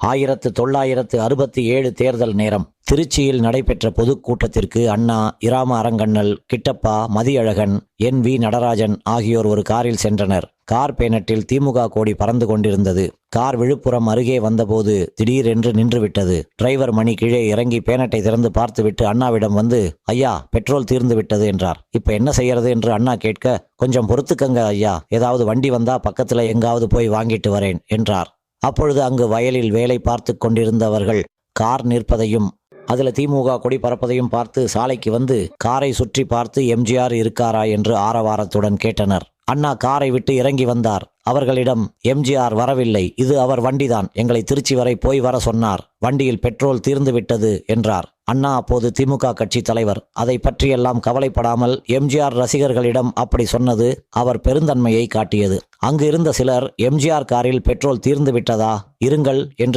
ஆயிரத்து தொள்ளாயிரத்து அறுபத்தி ஏழு தேர்தல் நேரம். திருச்சியில் நடைபெற்ற பொதுக்கூட்டத்திற்கு அண்ணா இராம அரங்கண்ணல் கிட்டப்பா மதியழகன் என் வி நடராஜன் ஆகியோர் ஒரு காரில் சென்றனர். கார் பேனட்டில் திமுக கோடி பறந்து கொண்டிருந்தது. கார் விழுப்புரம் அருகே வந்தபோது திடீரென்று நின்றுவிட்டது. டிரைவர் மணி கீழே இறங்கி பேனட்டை திறந்து பார்த்துவிட்டு அண்ணாவிடம் வந்து ஐயா பெட்ரோல் தீர்ந்து விட்டது என்றார். இப்ப என்ன செய்யறது? என்று அண்ணா கேட்க கொஞ்சம் பொறுத்துக்கங்க ஐயா. ஏதாவது வண்டி வந்தா பக்கத்துல எங்காவது போய் வாங்கிட்டு வரேன் என்றார். அப்பொழுது அங்கு வயலில் வேலை பார்த்து கொண்டிருந்தவர்கள் கார் நிற்பதையும் அதில் திமுக கொடி பறப்பதையும் பார்த்து சாலைக்கு வந்து காரை சுற்றி பார்த்து எம்ஜிஆர் இருக்காரா என்று ஆரவாரத்துடன் கேட்டனர். அண்ணா காரை விட்டு இறங்கி வந்தார். அவர்களிடம் எம்ஜிஆர் வரவில்லை இது அவர் வண்டிதான் எங்களை திருச்சி வரை போய் வர சொன்னார் வண்டியில் பெட்ரோல் தீர்ந்து விட்டது என்றார். அண்ணா அப்போது திமுக கட்சி தலைவர். அதை பற்றியெல்லாம் கவலைப்படாமல் எம்ஜிஆர் ரசிகர்களிடம் அப்படி சொன்னது அவர் பெருந்தன்மையை காட்டியது. அங்கு இருந்த சிலர் எம்ஜிஆர் காரில் பெட்ரோல் தீர்ந்து விட்டதா? இருங்கள் என்று